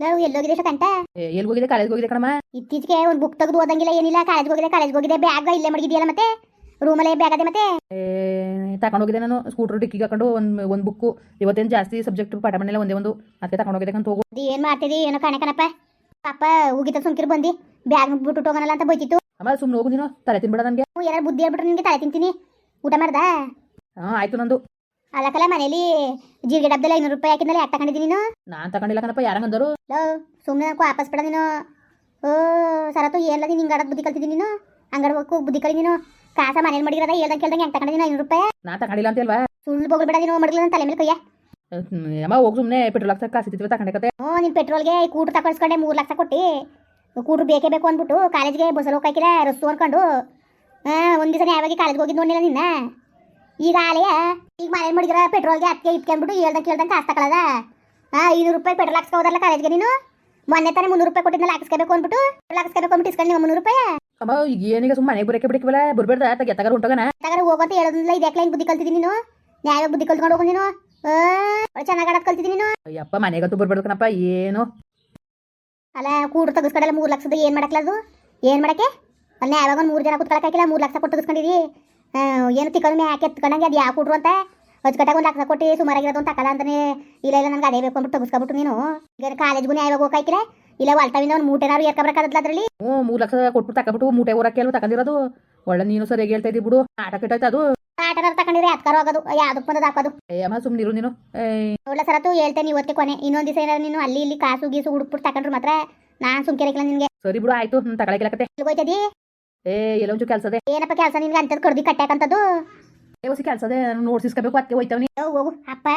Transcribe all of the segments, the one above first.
ನಾವು ಎಲ್ಲೋಗಿದೆ ಕಂಟ ಎಲ್ಲಿ ಹೋಗಿದೆ ಕಾಲೇಜ್ ಹೋಗಿದೆ ಕಣಮ್ಮ. ಇತ್ತೀಚೆಗೆ ಒಂದು ಬುಕ್ ತೆಗೆದು ಓದಂಗಿಲ್ಲ ಏನಿಲ್ಲ. ಕಾಲೇಜ್ ಹೋಗಿದೆ ಕಾಲೇಜ್ ಹೋಗಿದೆ ಬ್ಯಾಗ್ ಇಲ್ಲೇ ಮಡಗಿದೆಯಲ್ಲ ಮತ್ತೆ? ರೂಮಲ್ಲೇ ಬ್ಯಾಗ್ ಅದೇ ಮತ್ತೆ? ತಕೊಂಡು ಹೋಗಿದೆ ನಾನು. ಸ್ಕೂಟರ್ ಡಿಕ್ಕಿಗೆ ಹಾಕೊಂಡು ಒಂದು ಒಂದು ಬುಕ್ಕು ಇವತ್ತೇನು ಜಾಸ್ತಿ ಸಬ್ಜೆಕ್ಟ್ ಪಾಠ ಮಾಡಿಲ್ಲ ಒಂದೇ ಒಂದು. ಅದಕ್ಕೆ ತಕೊಂಡು ಹೋಗಿದೆ ಅಂತ ಹೋಗು ಏನ್ ಏನು ಮಾಡ್ತಿದಿ? ಏನೋ ಕಾಣೆ ಕಣಪ್ಪ. ಪಾಪ ಹೋಗಿತ್ತ ಸುಮ್ಕಿರ್ ಬಂದಿ. ಬ್ಯಾಗ್ ಬಿಟ್ಟು ಹೋಗೋಣಲ್ಲ ಅಂತ ಬೈತಿತ್ತು. ಅಮ್ಮ ಸುಮ್ಮನೆ ಹೋಗು ನೀನು. ತಲೆ ತಿನ್ಬಿಡ ನನಗೆ. ಏನಾರ ಬುದ್ಧಿ ಹೇಳ್ಬಿಟ್ರೆ ನಿನಗೆ ತಲೆ ತಿಂತೀನಿ. ಊಟ ಮಾಡ್ದಾ? ಹಾಂ ಆಯ್ತು ನಂದು. ಅಲ್ಲಕಲ್ಲ ಮನೇಲಿ ಜೀರಿಗೆ ಡಬ್ಬದಲ್ಲಿ ಐನೂರು ರೂಪಾಯಿ ಹಾಕಿದ್ಮೇಲೆ ಯಾಕೆ ತಗೊಂಡಿದ್ದೀನಿ ನೀನು? ನಾನು ತಗೊಂಡಿಲ್ಲ ಕಣಪ್ಪ ಯಾರಂಗಂದರು ಲೋ ಸುಮ್ಮನೆ ವಾಪಸ್ ಬಿಡ ನೀನು. ಓ ಸರತು ಏನ್ಲ ನೀನು ಹಿಂಗಾಡೋದು ಬುದ್ಧಿ ಕಲ್ತಿದ್ದೀನಿ ನೀನು? ಅಂಗಡಿ ಹೋಗು ಬುದ್ಧಿ ಕಲಿ ನೀನು. ಕಾಸ ಮನೇಲಿ ಮಡಿಗಿರದ ಹೇಳ್ದಂಗೆ ಕೇಳ್ದಂಗೆ ಹೆಂಗೆ ತಗೊಂಡಿದ್ದೀನಿ ಐನೂರು ರೂಪಾಯಿ? ನಾನು ತಗೊಂಡಿಲ್ಲ ಅಂತಲ್ವಾ? ಸುಳ್ಳು ಬೋಗಲ್ಬೇಡ ನೀನು ಮಡಗಲ ತಲೆ ಮೇಲೆ ಕೈಯ ಅಮ್ಮ ಹೋಗಿ ಸುಮ್ಮನೆ ಪೆಟ್ರೋಲ್ ಹಾಕ್ಸಕ್ಕೆ ಇತ್ತು ತಗೊಂಡೆ ಓ ನೀನು ಪೆಟ್ರೋಲ್ಗೆ ಕೂಟ್ರು ತಗೊಳಿಸ್ಕೊಂಡೆ ಮೂರು ಲಕ್ಷ ಕೊಟ್ಟು. ಕೂಟ್ರು ಬೇಕೇ ಬೇಕು ಅಂದ್ಬಿಟ್ಟು ಕಾಲೇಜ್ಗೆ ಬಸ್ಸಲ್ಲಿ ಹೋಗಾಕಿಲ್ಲ ರಸ್ತು ಅನ್ಕೊಂಡು ಹಾಂ ಒಂದು ದಿವಸ ಯಾವಾಗ ಕಾಲೇಜ್ಗೆ ಹೋಗಿದ್ದು ನೋಡಿಲ್ಲ ನಿನ್ನ. ಈಗ ಆಲೆಯ ಈಗ ಮನೇಲಿ ಮಡಗಿರ ಪೆಟ್ರೋಲ್ಗೆ ಅದಕ್ಕೆ ಇಟ್ಕೊಂಡ್ಬಿಟ್ಟು ಹೇಳ್ದಂಗೆ ಕೇಳ್ದಂಗೆ ಕಾಸು ತಗೊಳ್ಳದ ಹಾಂ ಐನೂರು ರೂಪಾಯಿ ಪೆಟ್ರೋಲ್ ಹಾಕ್ಸ್ಕೋದಲ್ಲ ಕಾಲೇಜ್ಗೆ ನೀನು? ಮೊನ್ನೆ ತಾನೇ ಮುನ್ನೂರು ರೂಪಾಯಿ ಕೊಟ್ಟಿದ್ಮೇಲೆ ಹಾಕಿಸ್ಕೋಬೇಕು ಅಂದ್ಬಿಟ್ಟು. ಹಾಕಿಸ್ಕೋಬೇಕು ಅಂದ್ಬಿಟ್ಟು ಇಸ್ಕೊಂಡು ಮುನ್ನೂರು ರೂಪಾಯಿ? ಅಮ್ಮ ಈಗ ಏನೀಗ ಸುಮ್ಮನೆ ಮನೆಗೆ ಬರೋಕೆ ಬಿಡಕ್ಕಿವಲ್ಲ ಬರ್ಬೇಡ ತಗ ತಗರ ಹೊಂಟೋಗಣ. ತಗರ ಹೋಗಂತ ಹೇಳೋದಿಲ್ಲ ಇದಕ್ಕೆ ಕ್ಲೈನ್ ಬುದ್ಧಿ ಕಲ್ತಿದ್ದೀನಿ ನೀನು? ನ್ಯಾಯ ಬುದ್ಧಿ ಕಲ್ತ್ಕೊಂಡು ಹೋಗು ನೀನು? ಚೆನ್ನಾಗಿ ಆಡೋದು ಕಲ್ತಿದ್ದೀನಿ ನೀನು? ಅಯ್ಯಪ್ಪ ಮನೆಗಂತೂ ಬರ್ಬೇಡ ಕಣಪ್ಪ ಏನು? ಅಲ್ಲ ಕೂಡ ತಗಸ್ಕಡಲ್ಲ ಮೂರು ಲಕ್ಷದ ಏನು ಮಾಡಕ್ಲ ಅದು? ಏನು ಮಾಡಕ್ಕೆ? ಅಲ್ಲ ಯಾವಾಗ ಒಂದು ಮೂರು ಜನ ಕುತ್ಕೊಳಕ್ಕಾಗಿಲ್ಲ ಮೂರು ಲಕ್ಷ ಕೊಟ್ಟು ತೆಗಿಸ್ಕೊಂಡಿದಿ. ಏನು ತಿಕ್ಕೊಂಡು ಯಾಕೆ ಎತ್ಕೊಂಡಂಗೆ ಅದು ಯಾಕೆ ಕೊಟ್ರು ಅಂತ? ಅಚ್ಚುಕಟ್ಟಾಗಿ ಒಂದು ಲಕ್ಷ ಕೊಟ್ಟು ಸುಮಾರಾಗಿರೋದು ಅಂತ ತಕಲ್ಲ ಅಂತಾನೆ. ಇಲ್ಲ ಇಲ್ಲ ನನಗೆ ಅದೇ ಬೇಕು ಅಂದ್ಬಿಟ್ಟು ತಗಸ್ಕೊಬಿಟ್ಟು ನೀನು. ಈಗ ಕಾಲೇಜ್ಗೂ ಯಾವಾಗ ಹೋಗಾಕಿಲ್ಲ ಇಲ್ಲ ಒಳ್ತಾವಿಂದ ಒಂದು ಮೂಟೆನಾರು ಎರ್ಕೊಬರಕ್ಕಾಗಲ್ಲ ಅದರಲ್ಲಿ? ಹ್ಞೂ ಮೂರು ಲಕ್ಷ ಕೊಟ್ಬಿಟ್ಟು ತಗೊಬಿಟ್ಟು ಮೂಟೆ ಊರಕ್ಕೆ ಕೆಲವು ತಗೊಂಡಿರೋದು ಒಳ್ಳೆ ನೀನು ಸರಿಯಾಗಿ ಹೇಳ್ತಾ ಇದ್ದಿ ಬಿಡು. ಆಟ ಕೆಟ್ಟೋಯ್ತು ಅದು? ಆಟಗಾರ ತಗೊಂಡಿದ್ರೆ ಯಾತ್ಕಾರ ಹೋಗೋದು. ಯಾವ್ದಕ್ಕೆ ಬಂದದ ಹಾಕೋದು? ಅಮ್ಮ ಸುಮ್ಮನಿರು ನೀನು. ಒಳ್ಳೆ ಸರತು ಹೇಳ್ತೇನೆ ಇವತ್ತಿಗೆ ಕೊನೆ. ಇನ್ನೊಂದು ದಿವಸ ಏನಾದ್ರು ನೀನು ಅಲ್ಲಿ ಇಲ್ಲಿ ಕಾಸು ಗೀಸು ಹುಡುಕ್ಬಿಟ್ಟು ತಗೊಂಡ್ರು ಮಾತ್ರ. ನಾನು ಸುಮ್ಕಿರಕ್ಕಿಲ್ಲ ನಿನಗೆ. ಸರಿ ಬಿಡು ಆಯ್ತು. ತಗೊಳಕ್ಕೆ ಹೋಯ್ತದಿ ಏ ಎಲ್ಲ ಒಂಚೂರು ಕೆಲಸದೆ. ಏನಪ್ಪ ಕೆಲಸ? ನಿನ್ಗೆ ಅಂತದ್ ಕೊಡ್ದಿ ಕಟ್ಟಾಕಂತದ್ದು ಏ ಹೊಸಿ ಕೆಲಸದೆ ನಾನು ನೋಡ್ಸಿಸ್ಕೋಬೇಕು ಅದಕ್ಕೆ ಹೋಯ್ತವನಿ ಹೋಗು. ಅಪ್ಪ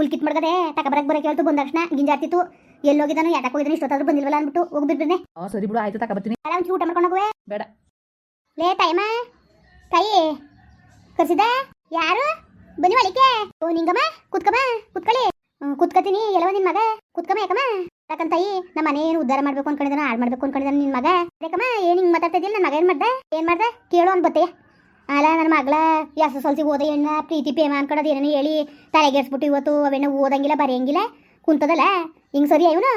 ಉಲ್ಕಿತ್ ಮಾಡ್ಕದೆ ತಕಬರಕ್ ಬರಕ್ಕೆ ಹೇಳ್ತು ಬಂದ ತಕ್ಷಣ. ಗಿಂಜಾರ್ತಿತ್ತು ಎಲ್ಲೋಗಿದ್ದಾನು ಯಾಕೆ ಹೋಗಿದ್ದಾನೆ ಇಷ್ಟೊತ್ತಾದ್ರೂ ಬಂದಿಲ್ವಲ್ಲ ಅಂದ್ಬಿಟ್ಟು ಹೋಗಿ ಬಿಡ್ಬಿಡ್ನೆ ಹಾಂ ಸರಿ ಬಿಡು ಆಯ್ತು ತಕ ಅಲ್ಲ ಒಂಚೂರು ಊಟ ಮಾಡ್ಕೊಂಡು ಹೋಗುವೆ? ಬೇಡ. ಲೇ ಟೈಮ ತಾಯಿ ಕರ್ಸಿದ ಯಾರು? ಬನ್ನಿ ಒಳಿಕೆ ಓ ನಿಂಗಮ್ಮ ಕುತ್ಕಮ್ಮ ಕುತ್ಕೊಳ್ಳಿ. ಕುತ್ಕತೀನಿ ಎಲ್ಲವ ನಿನ್ ಮಗ. ಕುತ್ಕಮ್ಮ ಯಾಕಮ್ಮ? ಯಾಕಂತ ತಾಯಿ ನಮ್ಮ ಮನೆ ಏನು ಉದ್ಧಾರ ಮಾಡ್ಬೇಕು ಅನ್ಕೊಂಡಿದ್ದಾನ ಹಾಳು ಮಾಡ್ಬೇಕು ಅನ್ಕೊಂಡಿದ್ದಾನ ನಿನ್ ಮಗ? ಯಾಕಮ್ಮ, ಏನ್ ಹಿಂಗ್ ಮಾತಾಡ್ತಾ ಇದ್ದಿಲ್ಲ ನನ್ನ ಮಗ ಏನು ಮಾಡ್ದೆ? ಏನ್ ಮಾಡ್ದೆ? ಕೇಳು ಅನ್ಬತ್ತೆ ಅಲ್ಲ ನನ್ನ ಮಗಳ ಎಸ್ ಎಸ್ ಎಲ್ ಸಿ ಓದ ಏನ ಪ್ರೀತಿ ಪ್ರೇಮ ಅನ್ಕೊಳ್ಳೋದು ಏನೇನು ಹೇಳಿ ತಲೆಗೆಡ್ಸ್ಬಿಟ್ಟು ಇವತ್ತು ಅವೇನ ಓದಂಗಿಲ್ಲ, ಬರೆಯಂಗಿಲ್ಲ, ಕುಂತದಲ್ಲ? ಹಿಂಗ್ ಸರಿ ಇವನು?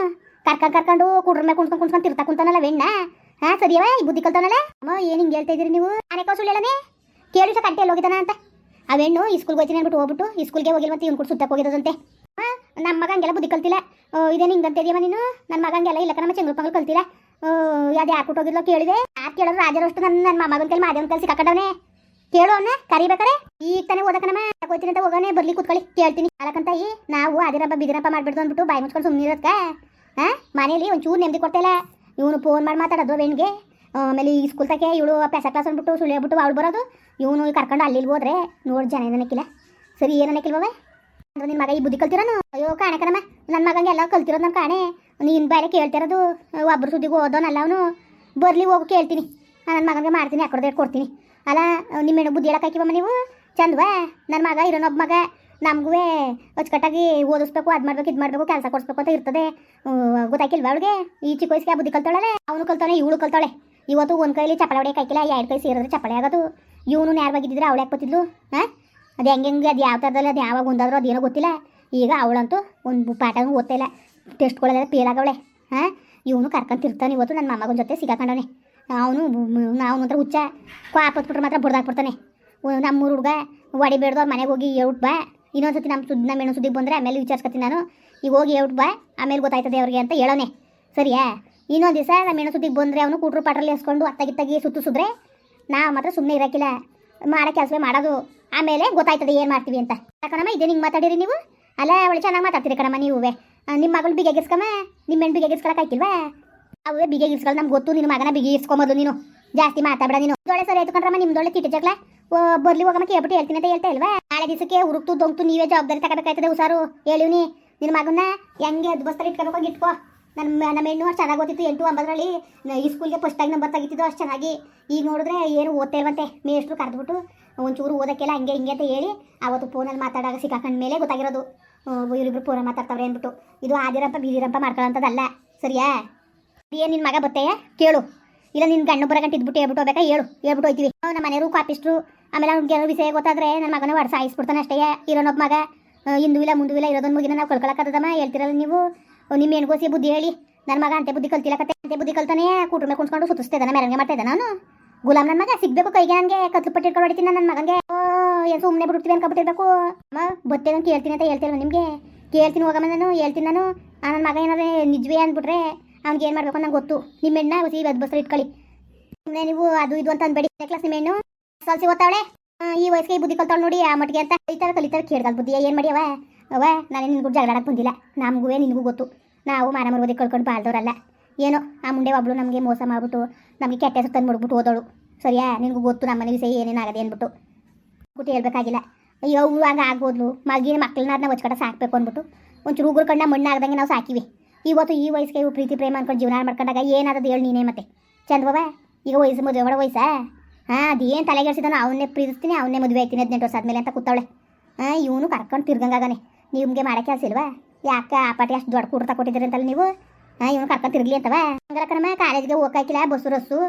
ಕರ್ಕೊಂಡು ಕರ್ಕೊಂಡು ಕುಡ್ರ ಮೇಲೆ ಕುಣ್ಸ್ಕೊಂಡ್ ಕುಣ್ಸ್ಕೊಂಡ್ ತಿರ್ತಾ ಕುಂತಾನಲ್ಲ ವೆಣ್ಣ ಹಾ ಸರಿಯವ ಈ ಬುದ್ಧಿ ಕಲ್ತಾನಲ್ಲ ಅಮ್ಮ, ಏನು ಹಿಂಗೆ ಹೇಳ್ತಾ ಇದ್ದೀರಿ ನೀವು? ಅನೇಕ ಸುಳ್ಳೇಳನೆ ಕೇಳಿಸ ಕಟ್ಟೆ ಹೋಗಿದ್ದಾನ ಅಂತ ಅವೆಣ್ಣು ಸ್ಕೂಲ್ಗೆ ಹೋಗ್ತೀನಿ ಅಂದ್ಬಿಟ್ಟು ಹೋಗ್ಬಿಟ್ಟು ಸ್ಕೂಲ್ಗೆ ಹೋಗಿಲ್ಲ ಮತ್ತೆ ಇವ್ನು ಕೂಡ ಸುತ್ತಕ್ಕೆ ಹೋಗಿರೋದಂತೆ ಹಾ ನಮ್ಮ ಮಗಂಗೆಲ್ಲ ಬುದ್ಧಿ ಕಲ್ತಿಲ್ಲ. ಇದೇನು ಹಿಂಗಂತ ಇದೆಯಮ್ಮ ನೀನು? ನನ್ನ ಮಗಂಗೆಲ್ಲ ಇಲ್ಲ ಕಣಮ್ಮ ಚೆಂಗ್ಳು ಪಂಗ್ಳು ಕಲ್ತಿಲ್ಲ. ಯಾವ್ದು ಯಾಕೆ ಹೋಗಿದ್ಲೋ ಕೇಳಿದೆ. ಆ ಕೇಳೋದು ರಾಜರಷ್ಟು ನನ್ನ ನನ್ನ ಮಗನ ಕೈಲಿ ಮಾದೇವನ ಕೈಲಿ ಸಿಕ್ಕಾಕೊಂಡವನೆ ಕೇಳು ಅವನ್ನ ಕರಿಬೇಕಾರೆ? ಈಗ ತಾನೇ ಓದಕನಮ್ಮ ಹೋಗ್ತೀನಿ ಅಂತ ಹೋಗೋಣ ಬರ್ಲಿ ಕೂತ್ಕೊಳ್ಳಿ, ಕೇಳ್ತೀನಿ. ಅಲಕಂತ ಈ, ನಾವು ಅದಿರಪ್ಪ ಬಿದಿರಪ್ಪ ಮಾಡ್ಬಿಡ್ದು ಅಂದ್ಬಿಟ್ಟು ಬಾಯಿ ಮುಚ್ಕೊಂಡು ಸುಮ್ಮನೆ ಇರೋದ್ಕ? ಹಾ? ಮನೇಲಿ ಒಂಚೂರು ನೆಮ್ಮದಿ ಕೊಡ್ತಾಯಿಲ್ಲ ಇವನು ಫೋನ್ ಮಾಡಿ ಮಾತಾಡೋದು ಬೆಣ್ಣಿಗೆ ಆಮೇಲೆ ಈ ಸ್ಕೂಲ್ ತಕ್ಕೆ ಇವಳು ಪೆಸ ಕ್ಲಾಸ್ ಅಂದ್ಬಿಟ್ಟು ಸುಳ್ಳು ಹೇಳ್ಬಿಟ್ಟು ಅವಳು ಬರೋದು. ಇವನು ಕರ್ಕೊಂಡು ಅಲ್ಲಿ ಹೋದ್ರೆ ನೋಡಿ ಜನ ಏನಕ್ಕಿಲ್ಲ ಸರಿ ಏನಕ್ಕಿಲ್ವವ ಅಂದ್ರೆ ನಿನ್ನ ಮಗ ಈ ಬುದ್ಧಿ ಕಲ್ತಿರೋನು? ಅಯ್ಯೋ, ಕಾಣೆ ಕಣಮ್ಮ. ನನ್ನ ಮಗಂಗೆ ಎಲ್ಲ ಕಲ್ತಿರೋದು ನನ್ನ ಕಾಣೆ. ನೀನು ಬೇರೆ ಕೇಳ್ತಿರೋದು ಒಬ್ಬರು ಸುದ್ದಿಗೆ ಓದೋನಲ್ಲ ಅವನು. ಬರ್ಲಿ ಹೋಗು, ಕೇಳ್ತೀನಿ. ನನ್ನ ಮಗನಿಗೆ ಮಾಡ್ತೀನಿ, ಹಾಕೊಡ್ದೆ ಕೊಡ್ತೀನಿ. ಅಲ್ಲ ನಿಮ್ಮ ಹೆಣ್ಣು ಬುದ್ಧಿ ಹೇಳಕ್ಕಾಕಿವಮ್ಮ ನೀವು? ಚಂದವಾ ನನ್ನ ಮಗ ಇರೋನೊಬ್ಬ ಮಗ. ನಮಗೂ ಅಚ್ಚುಕಟ್ಟಾಗಿ ಓದಿಸ್ಬೇಕು, ಅದು ಮಾಡ್ಬೇಕು, ಇದು ಮಾಡಬೇಕು, ಕೆಲಸ ಕೊಡಿಸ್ಬೇಕು ಅಂತ ಇರ್ತದೆ. ಗೊತ್ತಾಕಿಲ್ವಾ ಅವಳಿಗೆ? ಈ ಚಿಕ್ಕ ವಯಸ್ಸಿಗೆ ಬುದ್ಧಿ ಕಲ್ತಾಳೆ ಅವನು ಕಲ್ತಾನೆ, ಇವಳು ಕಲ್ತಾಳೆ. ಇವತ್ತು ಒಂದು ಕೈಲಿ ಚಪ್ಪಳ ಹೊಡೆಯಕ್ಕೆ ಕೈಕಿಲ್ಲ ಎರಡು ಕೈ ಸೇರಿದ್ರೆ ಚಪ್ಪಳೆ ಆಗೋದು. ಇವನು ನೇರವಾಗಿದ್ದಿದ್ರೆ ಅವಳು ಯಾಕೆ ಹಾಂ? ಅದು ಹೆಂಗೆ ಅದು ಯಾವ ಥರದಲ್ಲಿ ಅದು ಯಾವಾಗ ಒಂದಾದ್ರೂ ಅದೇನೋ ಗೊತ್ತಿಲ್ಲ. ಈಗ ಅವಳಂತೂ ಒಂದು ಪಾಠನೂ ಓದ್ತಾ ಇಲ್ಲ. ಟೆಸ್ಟ್ಗಳೆಲ್ಲ ಫೇಲ್ ಆಗವಳೆ. ಹಾಂ? ಇವನು ಕರ್ಕೊಂತಿರ್ತಾನೆ ಇವತ್ತು ನನ್ನ ಮಮ್ಮಗನ ಜೊತೆ ಸಿಗಾಕೊಂಡವನೆ. ಅವನು ನಾವು ಮಾತ್ರ ಹುಚ್ಚ. ಕ್ವಾಪತ್ಬಿಟ್ರೆ ಮಾತ್ರ ಬಡ್ದಾಕ್ಬಿಡ್ತಾನೆ ನಮ್ಮೂರು ಹುಡುಗ ಹೊಡಿಬೇಡ್ದು ಅವ್ರ ಮನೆಗೆ ಹೋಗಿ ಹೇಳ್ಬಿಟ್ಟು ಬಾ. ಇನ್ನೊಂದ್ಸತಿ ನಮ್ಮ ಸುದ್ದಿ, ನಮ್ಮ ಹೆಣ್ಣು ಸುದ್ದಿಗೆ ಬಂದರೆ ಆಮೇಲೆ ವಿಚಾರಿಸ್ಕೊತೀನಿ ನಾನು. ಈಗ ಹೋಗಿ ಹೇಳ್ಬಿಟ್ಟು ಬಾ. ಆಮೇಲೆ ಗೊತ್ತಾಯ್ತದೆ ಅವ್ರಿಗೆ ಅಂತ ಹೇಳೋನೆ. ಸರಿಯಾ? ಇನ್ನೊಂದು ದಿವಸ ನಮ್ಮ ಹೆಣ್ಣು ಸುದ್ದಿಗೆ ಬಂದರೆ ಅವನು ಕೂಟ್ರು ಪಾಟ್ರಲ್ಲಿ ಎಸ್ಕೊಂಡು ಅತ್ತಗಿತ್ತಾಗಿ ಸುತ್ತಿಸಿದ್ರೆ ನಾವು ಮಾತ್ರ ಸುಮ್ಮನೆ ಇರೋಕ್ಕಿಲ್ಲ ಮಾಡೋ ಕೆಲಸವೇ ಮಾಡೋದು. ಆಮೇಲೆ ಗೊತ್ತಾಯ್ತದೆ ಏನು ಮಾಡ್ತೀವಿ ಅಂತ. ಕಣಮ್ಮ, ಇದೇ ನಿಂಗೆ ಮಾತಾಡಿರಿ ನೀವು? ಅಲ್ಲ, ಅವಳು ಚೆನ್ನಾಗಿ ಮಾತಾಡ್ತೀರಿ ಕಣಮ್ಮ ನೀವೇ ನಿಮ್ಮ ಮಗಳು ಬಿಗೆ ಗಿಸ್ಕಮ್ಮ ನಿಮ್ಮ ಹೆಣ್ಣು ಬಿಗೆ ಗಿಸ್ಕೊಳಕ್ಕಾಯ್ತಿಲ್ವಾ ಅವೇ ಬಿಗೆ ಗಿರ್ಸ್ಗಳು ನಮ್ಗೆ ಗೊತ್ತು ನಿನ್ನ ಮಗನ ಬಿಗಿ ಇಸ್ಕೊಂಬೋದು ನೀನು. ಜಾಸ್ತಿ ಮಾತಾಡ ನೀನು. ದೊಳೆ ಸರಿ ಆಯ್ತು ಕಣ್ರಮ್ಮ ನಿಮ್ದೊಳ್ಳೆ ತಿಟ್ಟ ಬರ್ಲಿ ಹೋಗಮ್ಮ, ಕೇಳ್ಬಿಟ್ಟು ಹೇಳ್ತೀನಿ ಅಂತ ಹೇಳ್ತಾ ಇಲ್ವಾ? ನಾಳೆ ದಿವಸಕ್ಕೆ ಹುರುಕ್ತು ದೊಂಕ್ತು ನೀವೇ ಜವಾಬ್ದಾರಿ ತಗೋಬೇಕಾಯ್ತದೆ ಹುಷಾರು. ಹೇಳಿವ್ನಿ ನಿನ್ನ ಮಗನ್ನ ಹೆಂಗೆ ಅದು ಬಸ್ತಾರೆ ಇಟ್ಕೋ. ನಮ್ಮ ನಮ್ಮ ಹೆಣ್ಣು ಅಷ್ಟು ಚೆನ್ನಾಗಿ ಓದಿತ್ತು ಎಂಟು, ಒಂಬತ್ತರಲ್ಲಿ, ಈ ಸ್ಕೂಲ್ಗೆ ಫಸ್ಟಾಗಿ ನಂಬರ್ ತೆಗಿತಿದ್ದು ಅಷ್ಟು ಚೆನ್ನಾಗಿ. ಈಗ ನೋಡಿದ್ರೆ ಏನು ಓದ್ತಾ ಇಲ್ವಂತೆ, ಮೇಷ್ಟ್ರು ಕರೆದ್ಬಿಟ್ಟು. ಒಂಚೂರು ಓದಕ್ಕೆಲ್ಲ ಹಂಗೆ ಹಿಂಗೆ ಅಂತ ಹೇಳಿ ಅವತ್ತು ಫೋನಲ್ಲಿ ಮಾತಾಡಾಗ ಸಿಕ್ಕಾಕೊಂಡ ಮೇಲೆ ಗೊತ್ತಾಗಿರೋದು. ಇವರಿಬ್ರು ಫೋನ ಮಾತಾಡ್ತಾವ್ರೆ ಅಂದ್ಬಿಟ್ಟು. ಇದು ಆದಿರಪ್ಪ ಬೀದಿರಂಪ ಮಾಡ್ಕೊಳ್ಳೋಂಥದ್ದಲ್ಲ ಸರಿಯಾ? ಏನು ನಿನ್ನ ಮಗ ಬತ್ತೆಯ ಕೇಳು. ಇಲ್ಲ ನಿನ್ನ ಗಂಡು ಬರ ಗಂಟೆ ಇದ್ಬಿಟ್ಟು ಹೇಳ್ಬಿಟ್ಟು ಹೋಗ್ಬೇಕಾ? ಹೇಳು. ಹೇಳ್ಬಿಟ್ಟು ಹೋಯ್ತೀವಿ. ನಮ್ಮ ಮನೆಯವರು ಕಾಪಿಸ್ಟ್ರು. ಆಮೇಲೆ ಅವ್ನಿಗೆ ಏನೋ ವಿಷಯ ಗೊತ್ತಾದ್ರೆ ನನ್ನ ಮಗನ ಹೊಡ್ಸ ಸಾಯಿಸ್ಬಿಡ್ತಾನೆ ಅಷ್ಟೇ. ಇರೋನೊಬ್ಬ ಮಗ. ಹಿಂದೂ ಇಲ್ಲ, ಮುಂದೂ ಇಲ್ಲ, ಇರೋದೊಂದು ಮುಗಿನ ನಾವು ಕಳ್ಕೊಳಕ್ಕದಮ್ಮ ಹೇಳ್ತಿರಲ್ಲ ನೀವು. ನಿಮ್ಮ ಹೆಣ್ಗೋಸಿ ಬುದ್ಧಿ ಹೇಳಿ. ನನ್ನ ಮಗ ಅಂತೆ ಬುದ್ಧಿ ಕಲ್ತಿಲ್ಲ ಕತೆ, ಅಂತೆ ಬುದ್ಧಿ ಕಲ್ತಾನೆ, ಕೂಟ್ರ ಮೇಲೆ ಕುಣ್ಸ್ಕೊಂಡು ಸುತ್ತಿಸ್ತಾ ಇದ್ದಾನೆ ಮೆರಂಗೆ ಮಾಡ್ತಾ ಇದ್ದಾನೆ ನಾನು ಗುಲಾಮ್ ನನ್ನ ಮಗ ಸಿಗ್ಬೇಕು ಕೈಗೆ ನನಗೆ ಕತ್ಲು ಪಟ್ಟಿ ಇಟ್ಕೊಂಡು ಹೊಡಿತೀನಿ ನನ್ನ ಮಗನಿಗೆ. ಓ, ಏನು ಸುಮ್ಮನೆ ಬಿಡ್ತೀವಿ ಅನ್ಕೊಬಿಟ್ಟಿರ್ಬೇಕು ಅಮ್ಮ ಬತ್ತೆ ಕೇಳ್ತೀನಿ ಅಂತ ಹೇಳ್ತಿಲ್ಲ ನಿಮಗೆ? ಕೇಳ್ತೀನಿ ಹೋಗಮ್ಮ ನಾನು, ಹೇಳ್ತೀನಿ ನಾನು. ಆ ನನ್ನ ಮಗ ಏನಾದ್ರೆ ನಿಜವೇ ಅಂದ್ಬಿಟ್ರೆ ಅವ್ನಿಗೆ ಏನು ಮಾಡ್ಬೇಕು ನಂಗೆ ಗೊತ್ತು. ನಿಮ್ಮ ಹೆಣ್ಣ ಹುಸಿ ಅದು ಬಸ್ ಇಟ್ಕೊಳ್ಳಿ. ಸುಮ್ಮನೆ ನೀವು ಅದು ಇದು ಅಂತ ಅನ್ಬೇಡಿ. ಕ್ಲಾಸ್ ನಿಮ್ಮ ಹೆಣ್ಣು? ಸಲ್ಸಿ ಓದ್ತಾವಳೆ? ಈ ವಯಸ್ಸಿಗೆ ಬುದ್ಧಿ ಕಲ್ತಾವ್ ನೋಡಿ, ಆ ಮಟ್ಟಿಗೆ ಅಂತ ಕಲಿತಾರ ಕಲಿತಾರೆ ಕೇಳ್ದಲ್ ಬುದ್ಧಿ ಏನು ಮಾಡಿ ಅವ? ನಾನೇ ನಿನ್ಗೂ ಜಗಳಾಡಕ್ಕೆ ಬಂದಿಲ್ಲ. ನಮಗೂ ನಿನಗೂ ಗೊತ್ತು. ನಾವು ಮಾನ ಮರುವುದಿ ಕಳ್ಕೊಂಡು ಬಾಳ್ದವ್ರಲ್ಲ ಏನೋ, ಆ ಮುಂಡೆ ಒಬ್ಳು ನಮಗೆ ಮೋಸ ಮಾಡ್ಬಿಟ್ಟು, ನಮಗೆ ಕೆಟ್ಟ ಹೆಸರು ತಂದು ಮುಡ್ಬಿಟ್ಟು ಸರಿಯಾ? ನಿನಗೂ ಗೊತ್ತು, ನಮ್ಮ ವಿಷಯ ಏನೇನಾಗದೆ ಅಂದ್ಬಿಟ್ಟು. ಬಿಟ್ಟು ಹೇಳ್ಬೇಕಾಗಿಲ್ಲ. ಅಯ್ಯೋ, ಅವ್ಳು ಹಂಗೆ ಆಗ್ಬೋದ್ಲು. ಮಗಿನ ಮಕ್ಕಳನ್ನ ಅದನ್ನ ಒಚ್ಕಡೆ ಸಾಕ್ಬೇಕು ಅಂದ್ಬಿಟ್ಟು. ಒಂಚೂರು ಉಗುರು ಕಣ್ಣ ಮಣ್ಣು ಆಗ್ದಂಗೆ ನಾವು ಸಾಕಿವಿ. ಇವತ್ತು ಈ ವಯಸ್ಸಿಗೆ ಇವು ಪ್ರೀತಿ, ಪ್ರೇಮ ಅನ್ಕೊಂಡು ಜೀವನ ಮಾಡ್ಕೊಂಡಾಗ ಏನಾದದು ಹೇಳಿ ನೀನೇ ಮತ್ತೆ. ಚಂದವ ಈಗ ವಯಸ್ಸು ಮದುವೆ ಮಾಡೋ ವಯಸ್ಸಾ? ಹಾಂ, ಅದೇನು ತಲೆಗೆಡ್ಸಿದಾನೋ ಅವನ್ನೇ ಪ್ರೀತಿಸ್ತೀನಿ, ಅವನ್ನೇ ಮದುವೆ ಆಯ್ತೀನಿ ಹದಿನೆಂಟು ವರ್ಷ ಆದಮೇಲೆ ಅಂತ ಕೂತಾವಳೆ. ಹಾಂ, ಇವನು ಕರ್ಕೊಂಡು ತಿರ್ಗಂಗಾಗನೆ ನಿಮಗೆ ಮಾಡೋಕೆ ಕೆಲಸ ಇಲ್ವಾ? ಯಾಕೆ ಆ ಪಾಟಿ ಅಷ್ಟು ದೊಡ್ಡ ಕೂಟ ಕೊಟ್ಟಿದ್ದೀರಿ ಅಂತಲ್ಲ ನೀವು? ಇವನು ಕರ್ಕೊಂಡು ತಿರ್ಗಲಿ ಅಂತವ. ಹಂಗಾರ ಕಣಮ್ಮ, ಕಾಲೇಜ್ಗೆ ಹೋಗಾಕಿಲ್ಲ ಬಸ್ಸು, ರಸ್ಸು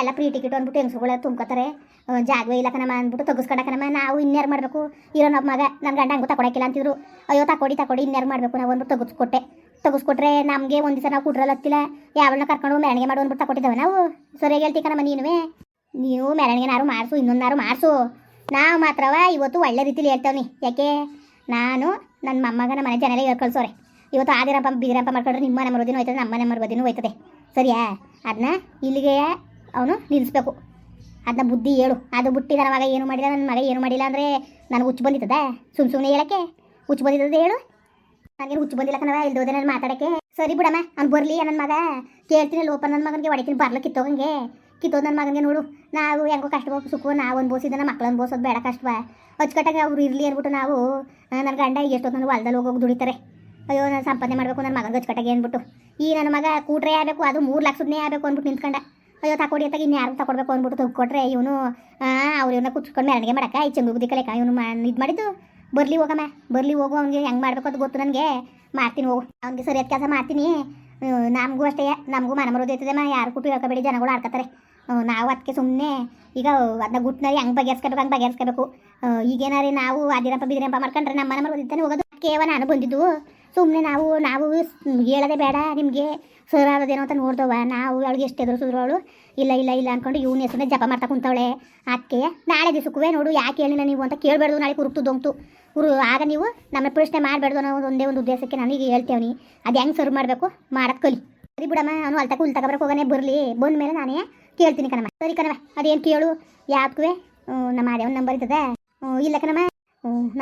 ಎಲ್ಲ ಫ್ರೀ ಟಿಕೆಟ್ ಅಂದ್ಬಿಟ್ಟು ಹೆಂಗಸುಗಳ ತುಂಬ್ಕೋತಾರೆ. ಜಾಗ ಜಾಗವೇ ಇಲ್ಲ ಕಣಮ್ಮ ಅಂದ್ಬಿಟ್ಟು ತೆಗಿಸ್ಕೊಂಡಕನಮ್ಮ ನಾವು ಇನ್ಯಾರು ಮಾಡಬೇಕು? ಇರೋ ನಮ್ಮ ಮಗ ನನ್ನ ಗಂಡ ಹಂಗೂ ತಗೊಳಕಿಲ್ಲ ಅಂತಿದ್ರು. ಅಯ್ಯೋ, ತಕೊಡಿ ತಕೊಡಿ, ಇನ್ಯಾರು ಮಾಡಬೇಕು ನಾವು ಅಂದ್ಬಿಟ್ಟು ತೆಗಿಸ್ಕೊಟ್ಟೆ. ತೆಗಿಸ್ಕೊಟ್ರೆ ನಮಗೆ ಒಂದು ದಿವಸ ನಾವು ಕುಟ್ರಲ್ಲತ್ತಿಲ್ಲ ಹತ್ತಿಲ್ಲ. ಯಾವಳನ್ನ ಕರ್ಕೊಂಡು ಮೆರವಣಿಗೆ ಮಾಡು ಅಂದ್ಬಿಟ್ಟು ತಕೊಟ್ಟಿದ್ದೇವೆ ನಾವು. ಸರಿಯಾಗಿ ಹೇಳ್ತಿ ಕಣಮ್ಮ ನೀನುವೇ. ನೀವು ಮೆರವಣಿಗೆನಾರು ಮಾಡಿಸು ಇನ್ನೊಂದಾರು ಮಾಡಿಸು? ನಾವು ಮಾತ್ರವ, ಇವತ್ತು ಒಳ್ಳೆ ರೀತಿಲಿ ಹೇಳ್ತಾವ್ನಿ ಯಾಕೆ? ನಾನು ನನ್ನ ಮೊಮ್ಮಗನ ಮನೆ ಜನರಿಗೆ ಹೇಳ್ಕಳ್ಸೋರೆ ಇವತ್ತು ಆದಿರಪ್ಪ ಬೀರಪ್ಪ ಮಾಡ್ಕೊಂಡ್ರೆ ನಿಮ್ಮ ನಮ್ಮ ಮರುದಿನೂ ಹೋಯ್ತದೆ, ನಮ್ಮ ನಮ್ಮ ಮರುದಿನೂ ಹೋಯ್ತದೆ. ಸರಿಯಾ? ಅದನ್ನ ಇಲ್ಲಿಗೆ ಅವನು ನಿಲ್ಲಿಸ್ಬೇಕು. ಅದನ್ನ ಬುದ್ಧಿ ಹೇಳು. ಅದು ಬಿಟ್ಟು ನನ್ನ ಏನು ಮಾಡಿಲ್ಲ, ನನ್ನ ಮಗ ಏನು ಮಾಡಿಲ್ಲ ಅಂದರೆ ನನಗೆ ಹುಚ್ಚು ಬಂದಿತ್ತದ? ಸುಮ್ ಸುಮ್ಮನೆ ಹೇಳಕ್ಕೆ. ಹುಚ್ಚು ಬಂದಿದ್ದದ ಹೇಳು. ನನಗೇನು ಹುಚ್ಚು ಬಂದಿಲ್ಲ ಕಣವ ಇಲ್ದೋದೆ ನಾನು ಮಾತಾಡಕ್ಕೆ. ಸರಿ ಬಿಡಮ್ಮ, ಅವ್ನು ಬರಲಿ ನನ್ನ ಮಗ. ಕೇಳ್ತೀನಿ ಲೋಪ ನನ್ನ ಮಗನಿಗೆ, ಹೊಡಿತೀನಿ. ಬರ್ಲ, ಕಿತ್ತೋಗಂಗೆ. ಕಿತ್ತೋದು ನನ್ನ ಮಗನಿಗೆ ನೋಡು. ನಾವು ಹೆಂಗೋ ಕಷ್ಟ ಸುಖ. ನಾವು ಅನ್ಬೋಸಿದ್ದ ನಮ್ಮ ಮಕ್ಳು ಅನ್ಬೋಸೋದು ಬೇಡ ಕಷ್ಟವ. ಅಚ್ಚುಕಟ್ಟಾಗಿ ಅವ್ರು ಇರಲಿ ಅಂದ್ಬಿಟ್ಟು ನಾವು ನನ್ನ ಗಂಡ ಎಷ್ಟೊತ್ತು ನನ್ನ ಹೊಲ್ದಲ್ಲಿ ಹೋಗೋಗಿ ದುಡಿತಾರೆ. ಅಯ್ಯೋ, ನಾನು ಸಂಪಾದನೆ ಮಾಡಬೇಕು ನನ್ನ ಮಗನ ಗಚ್ಚಕಟ್ಟಾಗಿ ಅಂದ್ಬಿಟ್ಟು. ಈ ನನ್ನ ಮಗ ಕೂಟ್ರೆ ಆಗಬೇಕು, ಅದು ಮೂರು ಲಕ್ಷದನೇ ಆಗಬೇಕು ಅಂದ್ಬಿಟ್ಟು ನಿಂತ್ಕೊಂಡ. ಅಯ್ಯೋ, ತಕೊಡಿ ಅಂತ ಇನ್ನು ಯಾರು ತಗೊಡ್ಬೇಕು ಅಂದ್ಬಿಟ್ಟು ತೆಗ್ಕೊಟ್ರೆ ಇವನು ಅವ್ರು ಇವನ್ನ ಕುಚ್ಕೊಂಡು ಮೆರವಣಿಗೆ ಮಾಡಕ್ಕ, ಈ ಚಂದು ಬುದ್ಧಿ ಕಲೆಕ ಇವನು ಇದು ಮಾಡಿದ್ದು? ಬರ್ಲಿ ಹೋಗಮ್ಮ, ಬರ್ಲಿ ಹೋಗು, ಅವ್ನಿಗೆ ಹೆಂಗೆ ಮಾಡಬೇಕು ಅಂತ ಗೊತ್ತು ನನಗೆ. ಮಾಡ್ತೀನಿ ಹೋಗು. ಅವ್ನಿಗೆ ಸರಿಯಾದ ಕೆಲಸ ಮಾಡ್ತೀನಿ. ನಮಗೂ ಅಷ್ಟೇ, ನಮಗೂ ಮನ ಮರೋದು ಯಾರು ಕುಟು ಹೇಳ್ಕೊಬೇಡಿ, ಜನಗಳು ಆಡ್ಕೊತಾರೆ ನಾವು ಅದಕ್ಕೆ ಸುಮ್ಮನೆ ಈಗ ಅದನ್ನ ಗುಟ್ನಲ್ಲಿ ಹೆಂಗೆ ಬಗೆಹರಿಸ್ಕೋಬೇಕು, ಹಂಗೆ ಬಗೆಹರಿಸ್ಕೋಬೇಕು. ಈಗೇನಾರೇ ನಾವು ಅದಿರಪ್ಪ ಬಿದಿರಪ್ಪ ಮಾಡ್ಕೊಂಡ್ರೆ ನಮ್ಮ ಮನೆ ಮರೋದಿದ್ದಾನೆ ಹೋಗೋದು. ಕೇವಲ ನಾನು ಬಂದಿದ್ದು? ಸುಮ್ಮನೆ ನಾವು ನಾವು ಹೇಳೋದೇ ಬೇಡ, ನಿಮಗೆ ಸರ್ ಆಗೋದೇನೋ ಅಂತ ನೋಡ್ದವ ನಾವು ಅವಳಿಗೆ ಎಷ್ಟು ಎದುರಿಸಿದ್ರು ಅವಳು? ಇಲ್ಲ ಇಲ್ಲ ಇಲ್ಲ ಅಂದ್ಕೊಂಡು ಇವ್ನ ಹೆಸರನ್ನ ಜಪ ಮಾಡ್ತಾ ಕುಂತವಳೆ ಅಕ್ಕೆ. ನಾಳೆ ದಿವಸಕ್ಕೂ ನೋಡು, ಯಾಕೆ ಹೇಳಿಲ್ಲ ನೀವು ಅಂತ ಕೇಳಬಾರ್ದು ನಾಳೆ ಕುರುಕ್ತು ದೊಂತು ಕುರು ಆಗ ನೀವು ನಮ್ಮ ಪ್ರಶ್ನೆ ಮಾಡಬಾರ್ದು ಅನ್ನೋ ಒಂದೇ ಒಂದು ಉದ್ದೇಶಕ್ಕೆ ನನಗೆ ಹೇಳ್ತೇವ್ನಿ. ಅದು ಹೆಂಗೆ ಸರ್ವ್ ಮಾಡಬೇಕು? ಮಾಡೋದು ಕಲಿ. ಸರಿ ಬಿಡಮ್ಮ, ಅವನು ಅಲ್ತಕ ಉಲ್ತಕ ಬರಕ್ಕೆ ಹೋಗನೆ ಬರಲಿ. ಬಂದ ಮೇಲೆ ನಾನೇ ಕೇಳ್ತೀನಿ ಕಣಮ್ಮ ಸರಿ ಕಣಮ್ಮ ಅದೇನು ಕೇಳು? ಯಾವ್ದಕ್ಕೂ ನಮ್ಮ ಅದೇ ಒಂದು ನಂಬರ್ ಇದ್ದದ ಇಲ್ಲ ಕಣಮ್ಮ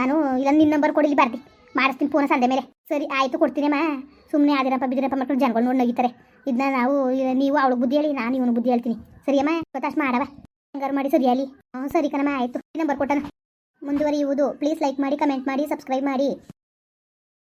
ನಾನು, ಇಲ್ಲ ನಿನ್ನ ನಂಬರ್ ಕೊಡಿಲಿ ಬರ್ತಿ ಮಾಡಿಸ್ತೀನಿ ಫೋನ್ ಸಂದೆ ಮೇಲೆ. ಸರಿ, ಆಯಿತು ಕೊಡ್ತೀನಮ್ಮ ಸುಮ್ಮನೆ ಆದಿರಪ್ಪ, ಬಿದಿರಪ್ಪ ಮಕ್ಕಳು ಜನಗಳು ನೋಡಿ ನಗಿತಾರೆ. ಇದನ್ನ ನಾವು ನೀವು ಅವಳು ಬುದ್ಧಿ ಹೇಳಿ, ನಾನು ಇವನು ಬುದ್ಧಿ ಹೇಳ್ತೀನಿ. ಸರಿಯಮ್ಮ ಗೊತ್ತಷ್ಟು ಮಾಡವ. ಹಂಗಾರು ಮಾಡಿ ಸರಿ ಅಲ್ಲಿ ಹ್ಞೂ ಸರಿ ಕಣಮ್ಮ, ಆಯಿತು. ನಂಬರ್ ಕೊಟ್ಟನ. ಮುಂದುವರಿಯುವುದು. ಪ್ಲೀಸ್ ಲೈಕ್ ಮಾಡಿ, ಕಮೆಂಟ್ ಮಾಡಿ, ಸಬ್ಸ್ಕ್ರೈಬ್ ಮಾಡಿ.